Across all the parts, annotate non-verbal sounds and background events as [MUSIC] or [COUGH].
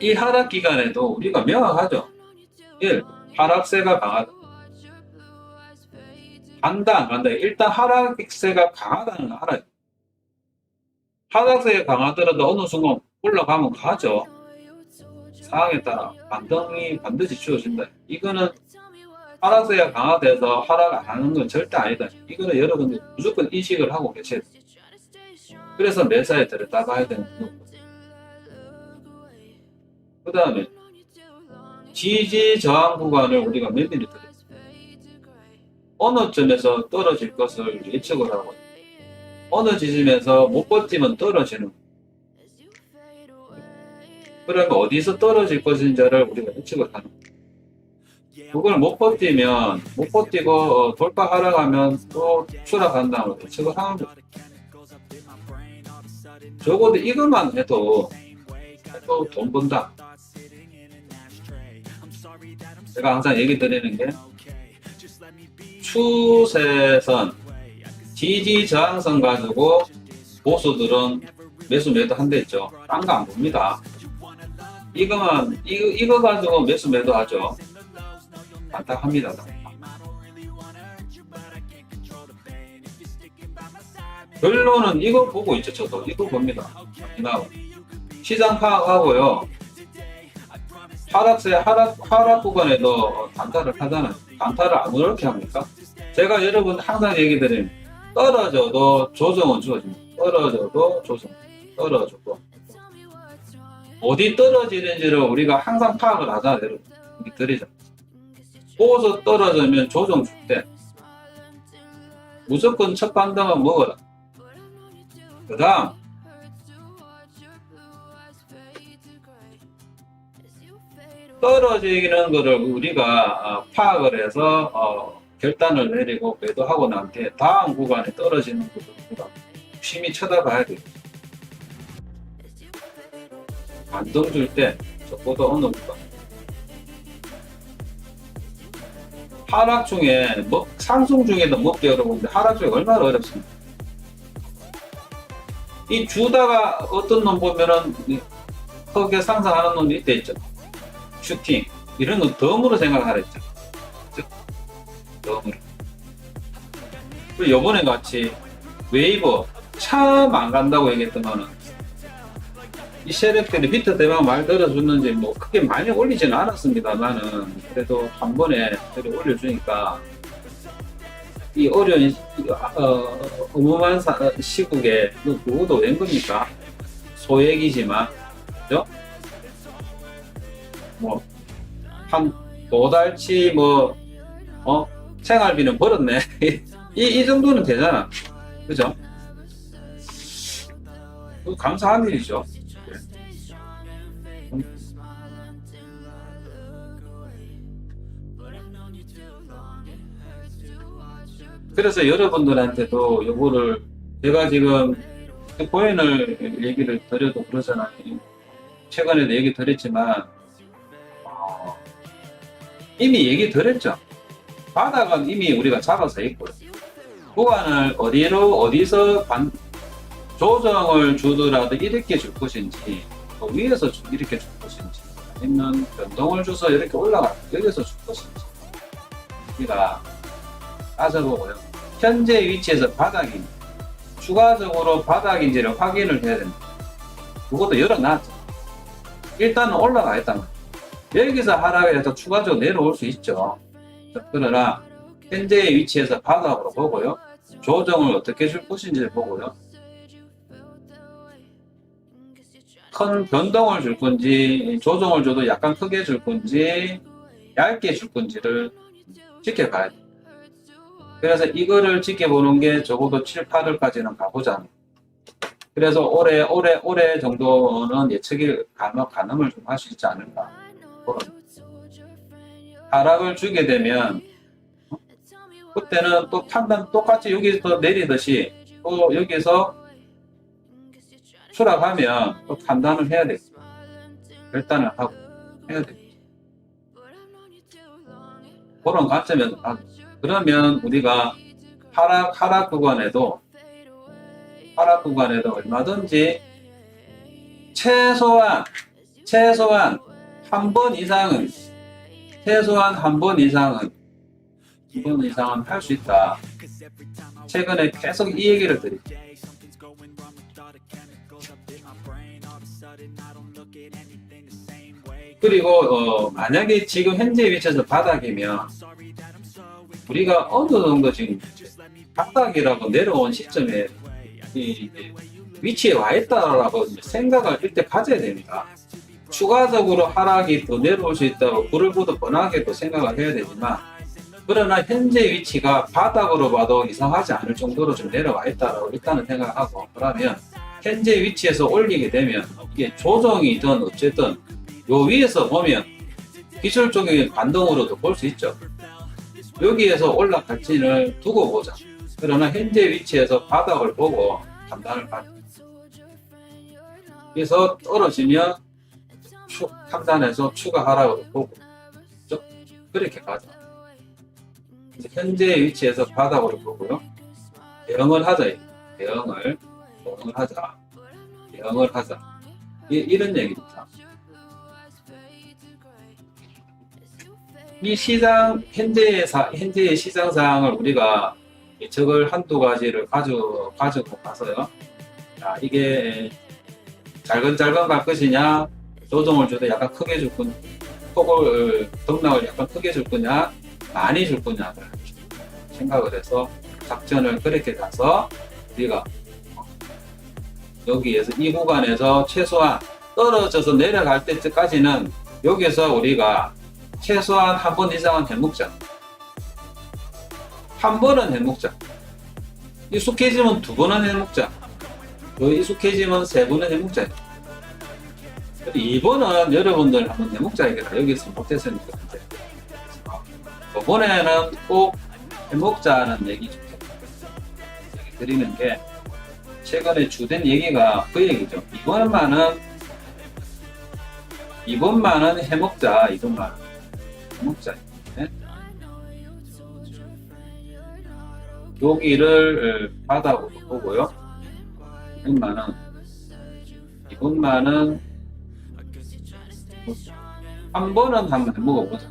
이, 이 하락 기간에도 우리가 명확하죠. 1. 하락세가 강하다. 간다 안 간다. 일단 하락세가 강하다는 거 알아요. 하락세가 강하더라도 어느 순간 올라가면 가죠. 상황에 따라 반등이 반드시 주어진다. 이거는 하락세가 강화돼서 하락 안 하는 건 절대 아니다. 이거는 여러분들 무조건 인식을 하고 계셔야 돼요. 그래서 매사에 들었다 봐야 되는 거고. 그 다음에 지지 저항 구간을 우리가 몇 들었어요. 어느 점에서 떨어질 것을 예측을 하고 어느 지점에서 못 버티면 떨어지는 그러면 어디서 떨어질 것인지를 우리가 예측을 하는 거예요. 그걸 못 버티면 못 버티고 어, 돌파 하락하면 또 추락한다면 예측을 하는 거죠. 적어도 이것만 해도 해도 돈 번다. 제가 항상 얘기 드리는 게 추세선 지지 저항선 가지고 보수들은 매수 매도 한대 있죠. 딴 거 안 봅니다. 이거만 이거 이거 가지고 매수 매도 하죠. 안타합니다. 결론은 이거 보고 있죠. 저도 이거 봅니다. 나 시장 파악하고요. 하락세 하락 하락 구간에도 단타를 하잖아요. 단타를 안 그렇게 합니까? 제가 여러분 항상 얘기 드린 떨어져도 조정은 주어집니다. 떨어져도 조정, 떨어져도 어디 떨어지는지를 우리가 항상 파악을 하잖아요. 여러분. 드리죠. 보고서 떨어지면 조정 줄때 무조건 첫 반등은 먹어라. 그 다음 떨어지는 거를 우리가 어, 파악을 해서 어, 결단을 내리고 매도하고 난 뒤에 다음 구간에 떨어지는 것을 우리가 심히 쳐다봐야 돼요. 반등 줄 때 적어도 어느 구간 하락 중에 뭐 상승 중에도 먹기 어려운데 하락 중에 얼마나 어렵습니까? 이 주다가 어떤 놈 보면은 이 크게 상승하는 놈이 있죠. 슈팅 이런 건 덤으로 생각하라 했죠. 덤으로. 그리고 요번에 같이 웨이버 참 안 간다고 얘기했더만은 이 세력들이 밑에 대만 말 들어줬는지 뭐 크게 많이 올리지는 않았습니다만은 그래도 한 번에 올려주니까 이 어려운 이- 어, 어마어마한 사- 시국에 뭐 그것도 웬 겁니까? 소액이지만 그죠? 뭐한 두 달치 뭐 어? 생활비는 벌었네 [LAUGHS] 이, 이 정도는 되잖아 그죠? 그 감사한 일이죠 그래서 여러분들한테도 요거를 제가 지금 포인을 얘기를 드려도 그러잖아요. 최근에도 얘기 드렸지만 어, 이미 얘기 드렸죠. 바닥은 이미 우리가 잡아서 있고요. 구간을 어디로 어디서 반- 조정을 주더라도 이렇게 줄 것인지 또 위에서 주- 이렇게 줄 것인지 아니면 변동을 줘서 이렇게 올라가 여기서 줄 것인지 우리가 따져보고요. 현재 위치에서 바닥이 추가적으로 바닥인지를 확인을 해야 됩니다. 그것도 열어놨죠. 일단은 올라가 있단 말이에요. 여기서 하락해서 추가적으로 내려올 수 있죠. 그러나 현재의 위치에서 바닥으로 보고요. 조정을 어떻게 줄 것인지를 보고요. 큰 변동을 줄 건지 조정을 줘도 약간 크게 줄 건지 얇게 줄 건지를 지켜봐야 돼요. 그래서 이거를 지켜보는 게 적어도 7, 8월까지는 가보자. 그래서 올해, 올해, 올해 정도는 예측이 가능, 가능을 좀 할 수 있지 않을까. 그런. 하락을 주게 되면, 어? 그때는 또 판단 똑같이 여기서 내리듯이 또 여기서 추락하면 또 판단을 해야 돼. 결단을 하고 해야 돼. 그런 관점에서 봐. 그러면 우리가 하락 하락 구간에도 하락 구간에도 얼마든지 최소한 최소한 한 번 이상은 최소한 한 번 이상은 두 번 이상은 할 수 있다. 최근에 계속 이 얘기를 드립니다. 그리고 어, 만약에 지금 현재 위치에서 바닥이면 우리가 어느 정도 지금 바닥이라고 내려온 시점에 이 위치에 와 있다라고 생각을 일단 가져야 됩니다. 추가적으로 하락이 더 내려올 수 있다고 불을 보듯 뻔하게도 생각을 해야 되지만 그러나 현재 위치가 바닥으로 봐도 이상하지 않을 정도로 좀 내려와 있다라고 일단은 생각하고 그러면 현재 위치에서 올리게 되면 이게 조정이든 어쨌든 요 위에서 보면 기술적인 반동으로도 볼 수 있죠. 여기에서 올라갈지를 두고 보자. 그러나 현재 위치에서 바닥을 보고 판단을 받. 그래서 떨어지면 추, 판단해서 추가하라고 보고 그죠? 그렇게 가자. 현재 위치에서 바닥으로 보고요. 대응을 하자. 대응을 대응을 하자. 대응을 하자. 이, 이런 얘기입니다. 이 시장 현재의 사, 현재의 시장 상황을 우리가 이 적을 한두 가지를 가지고 가지고 가서요. 자, 이게 잘근잘근 갈 것이냐, 조정을 줘도 약간 크게 줄 거냐, 폭을 등락을 약간 크게 줄 거냐, 많이 줄 거냐를 생각을 해서 작전을 그렇게 가서 우리가 여기에서 이 구간에서 최소한 떨어져서 내려갈 때까지는 여기서 우리가 최소한 한 번 이상은 해먹자. 한 번은 해먹자. 익숙해지면 두 번은 해먹자. 또 익숙해지면 세 번은 해먹자. 이번은 여러분들 한번 해먹자. 여기서 못했으니까. 이제. 이번에는 꼭 해먹자는 얘기 좀 드리는 게 최근에 주된 얘기가 그 얘기죠. 이번만은 이번만은 해먹자. 이번만. 네? 여기를 바닥으로 보고요. 이분만은 이분만은 한 번은 한번 먹어보자.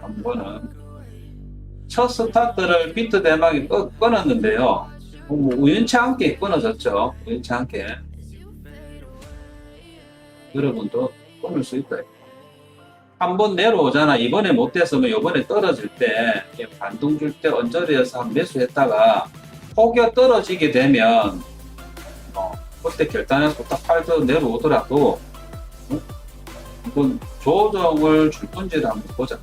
한 번은 첫 스타트를 비트 대망이 끊- 끊었는데요. 뭐 우연치 않게 끊어졌죠. 우연치 않게. 여러분도 끊을 수 있다. 한 번 내려오잖아. 이번에 못 됐으면 이번에 떨어질 때 반동 줄때 언저리에서 한 매수했다가 혹여 떨어지게 되면 어, 그때 결단해서 딱 팔도 내려오더라도 어? 이건 조정을 줄 건지를 한번 보자.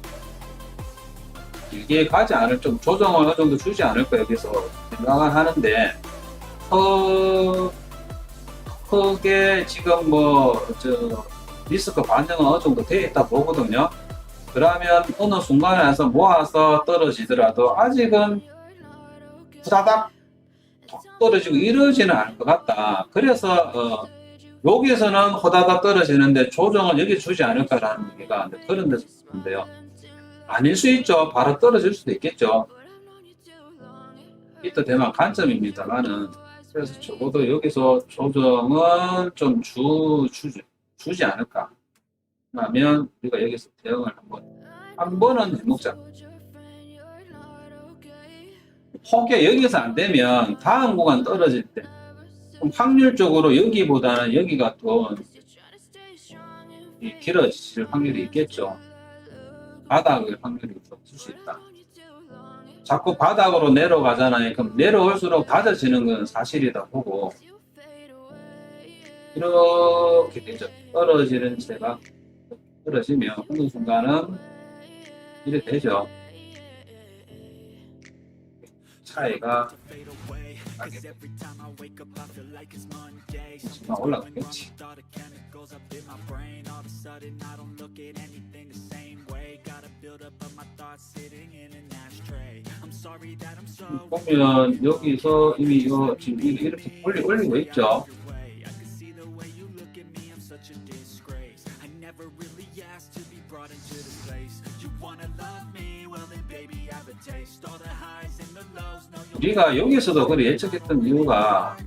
길게 가지 않을 좀 조정을 어느 정도 주지 않을까 여기서 생각을 하는데 어, 크게 지금 뭐저 리스크 반영은 어느 정도 되어 있다 보거든요. 그러면 어느 순간에서 모아서 떨어지더라도 아직은 후다닥 톡 떨어지고 이러지는 않을 것 같다. 그래서 어, 여기서는 호다닥 떨어지는데 조정은 여기 주지 않을까라는 얘기가 그런 데서 있는데요. 아닐 수 있죠. 바로 떨어질 수도 있겠죠. 이때 되면 관점입니다만은 그래서 적어도 여기서 조정은 좀 주, 주지, 주지 않을까. 그러면 우리가 여기서 대응을 한번 한 번은 해먹자. 혹여 여기서 안 되면 다음 구간 떨어질 때 확률적으로 여기보다는 여기가 더이 길어질 확률이 있겠죠. 바닥의 확률이 더 있을 수 있다. 자꾸 바닥으로 내려가잖아요. 그럼 내려올수록 낮아지는 건 사실이다 보고 이렇게 되죠. 떨어지는 채가 떨어지면 어느 순간은 이렇게 되죠. 차이가. 지금 올라가겠지. 보면 여기서 이미 이거 지금 이렇게 올리, 올리고 있죠. 우리가 여기서도 그래 예측했던 이유가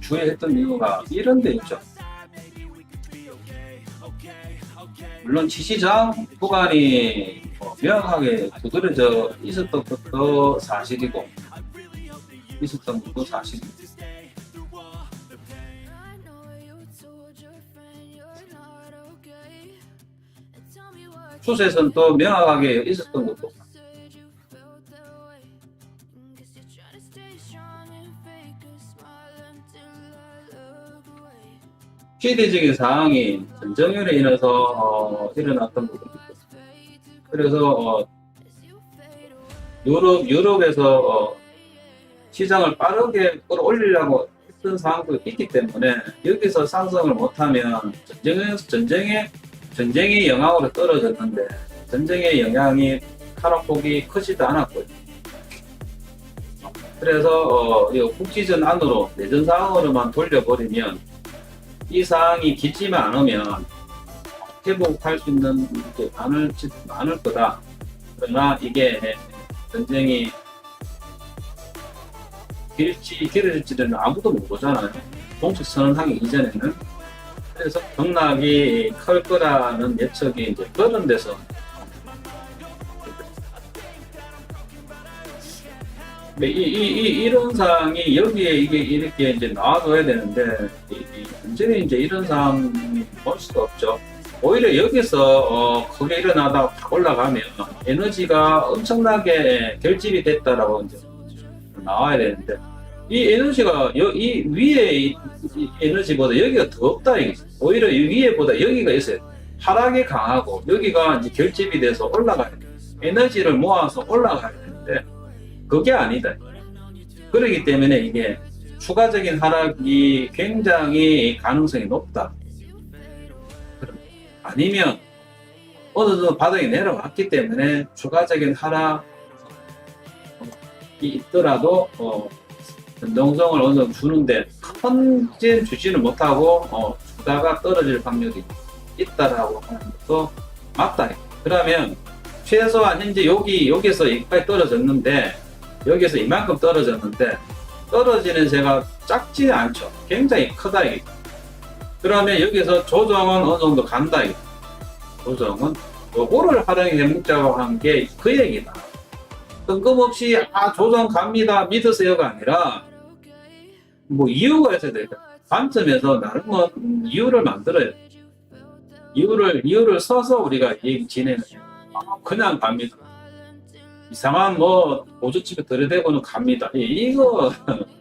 주의했던 이유가 이런 데 있죠. 물론 지시장 구간이 뭐 명확하게 두드러져 있었던 것도 사실이고 있었던 것도 사실이고 수세선 또 명확하게 있었던 것도 시대적인 상황이 전쟁으로 인해서 어, 일어났던 부분이고 그래서 어, 유럽 유럽에서 어, 시장을 빠르게 끌어올리려고 했던 상황도 있기 때문에 여기서 상승을 못하면 전쟁의 전쟁의 전쟁의 영향으로 떨어졌는데 전쟁의 영향이 하락폭이 크지도 않았고요. 그래서 어, 이 국지전 안으로 내전 상황으로만 돌려버리면 이 상황이 깊지만 않으면 회복할 수 있는 게 많을, 많을 거다. 그러나 이게 전쟁이 길지 길어질지는 아무도 모르잖아요. 공식 선언하기 이전에는. 그래서 경락이 클 거라는 예측이 이제 그런 데서 네, 이, 이, 이, 이런 상황이 여기에 이게 이렇게 이제 나와줘야 되는데, 이, 이 문제는 이제 이런 상황이 볼 수가 없죠. 오히려 여기서, 어, 크게 일어나다가 팍 올라가면 에너지가 엄청나게 결집이 됐다라고 이제 나와야 되는데, 이 에너지가 여, 이 위에 이, 이 에너지보다 여기가 더 없다, 이게. 오히려 이 위에보다 여기가 있어요. 하락이 강하고, 여기가 이제 결집이 돼서 올라가야 돼. 에너지를 모아서 올라가야 되는데, 그게 아니다. 그렇기 때문에 이게 추가적인 하락이 굉장히 가능성이 높다. 아니면 어느 정도 바닥이 내려왔기 때문에 추가적인 하락이 있더라도 어, 변동성을 어느 정도 주는데 큰진 주지는 못하고 어, 주가가 떨어질 확률이 있다라고 하는 것도 맞다. 그러면 최소한 현재 여기 여기서 여기까지 떨어졌는데 여기서 이만큼 떨어졌는데 떨어지는 새가 작지 않죠. 굉장히 크다 이게. 그러면 여기서 조정은 어느 정도 간다 이게. 조정은 요거를 활용해 먹자고 한 게 그 얘기다. 뜬금없이 아 조정 갑니다 믿으세요가 아니라 뭐 이유가 있어야 돼. 관점에서 나름은 이유를 만들어야 돼. 이유를 이유를 써서 우리가 진행을 해요. 아, 그냥 갑니다. 이상한 뭐 보조집에 들이대고는 갑니다. 이- 이거 [LAUGHS]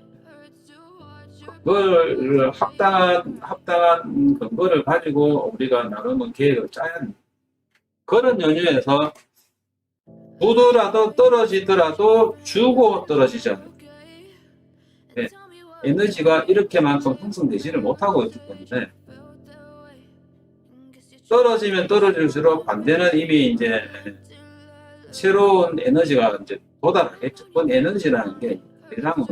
그걸 합당한 합당한 근거를 가지고 우리가 나름은 계획을 짜야 합니다. 그런 연유에서 주더라도 떨어지더라도 주고 떨어지잖아요. 네. 에너지가 이렇게만큼 형성되지를 못하고 있기 때문에 떨어지면 떨어질수록 반대는 이미 이제 새로운 에너지가 이제 도달하겠죠. 그건 에너지라는 게 대상은